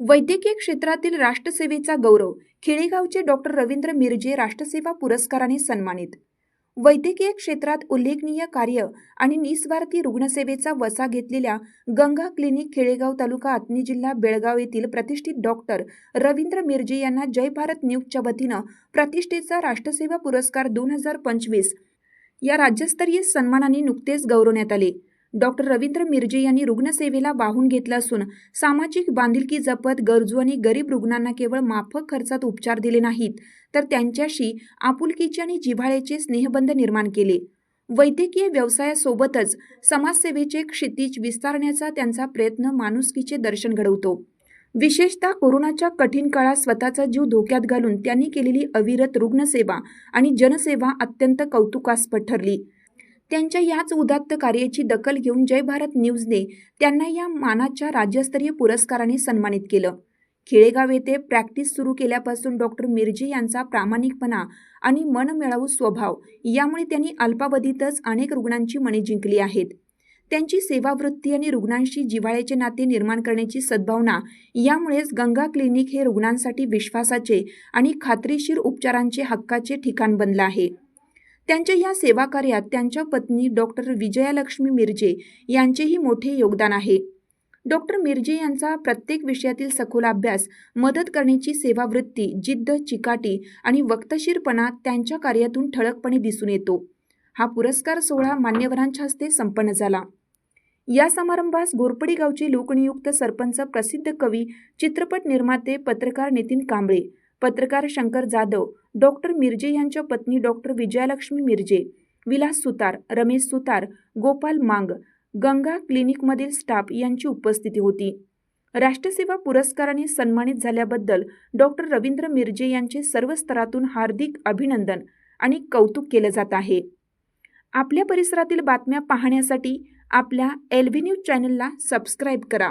वैद्यकीय क्षेत्रातील राष्ट्रसेवेचा गौरव खेडेगावचे डॉक्टर रवींद्र मिरजे राष्ट्रसेवा पुरस्काराने सन्मानित. वैद्यकीय क्षेत्रात उल्लेखनीय कार्य आणि निस्वार्थी रुग्णसेवेचा वसा घेतलेल्या गंगा क्लिनिक खेडेगाव तालुका आत्नी जिल्हा बेळगाव येथील प्रतिष्ठित डॉक्टर रवींद्र मिरजे यांना जय भारत न्यूजच्या वतीनं प्रतिष्ठेचा राष्ट्रसेवा पुरस्कार दोन हजार पंचवीस या राज्यस्तरीय सन्मानाने नुकतेच गौरवण्यात आले. डॉक्टर रवींद्र मिरजे यांनी रुग्णसेवेला वाहून घेतलं असून सामाजिक बांधिलकी जपत गरजू आणि गरीब रुग्णांना केवळ माफक खर्चात उपचार दिले नाहीत तर त्यांच्याशी आपुलकीचे आणि जिव्हाळ्याचे स्नेहबंध निर्माण केले. वैद्यकीय व्यवसायासोबतच समाजसेवेचे क्षितिज विस्तारण्याचा त्यांचा प्रयत्न माणुसकीचे दर्शन घडवतो. विशेषतः कोरोनाच्या कठीण काळात स्वतःचा जीव धोक्यात घालून त्यांनी केलेली अविरत रुग्णसेवा आणि जनसेवा अत्यंत कौतुकास्पद ठरली. त्यांच्या याच उदात्त कार्याची दखल घेऊन जय भारत न्यूजने त्यांना या मानाच्या राज्यस्तरीय पुरस्काराने सन्मानित केलं. खेडेगाव येथे प्रॅक्टिस सुरू केल्यापासून डॉक्टर मिरजे यांचा प्रामाणिकपणा आणि मनमिळावू स्वभाव यामुळे त्यांनी अल्पावधीतच अनेक रुग्णांची मने जिंकली आहेत. त्यांची सेवावृत्ती आणि रुग्णांशी जिव्हाळ्याचे नाते निर्माण करण्याची सद्भावना यामुळेच गंगा क्लिनिक हे रुग्णांसाठी विश्वासाचे आणि खात्रीशीर उपचारांचे हक्काचे ठिकाण बनलं आहे. त्यांच्या या सेवा कार्यात त्यांच्या पत्नी डॉक्टर विजयालक्ष्मी मिरजे यांचेही मोठे योगदान आहे. डॉक्टर मिरजे यांचा प्रत्येक विषयातील सखोल अभ्यास मदत करण्याची सेवावृत्ती जिद्द चिकाटी आणि वक्तशीरपणा त्यांच्या कार्यातून ठळकपणे दिसून येतो. हा पुरस्कार सोहळा मान्यवरांच्या हस्ते संपन्न झाला. या समारंभास गोरपडी गावचे लोकनियुक्त सरपंच प्रसिद्ध कवी चित्रपट निर्माते पत्रकार नितीन कांबळे पत्रकार शंकर जाधव डॉक्टर मिरजे यांच्या पत्नी डॉक्टर विजयालक्ष्मी मिरजे विलास सुतार रमेश सुतार गोपाल मांग गंगा क्लिनिकमधील स्टाफ यांची उपस्थिती होती. राष्ट्रसेवा पुरस्काराने सन्मानित झाल्याबद्दल डॉक्टर रवींद्र मिरजे यांचे सर्व स्तरातून हार्दिक अभिनंदन आणि कौतुक केलं जात आहे. आपल्या परिसरातील बातम्या पाहण्यासाठी आपल्या एल न्यूज चॅनलला सबस्क्राईब करा.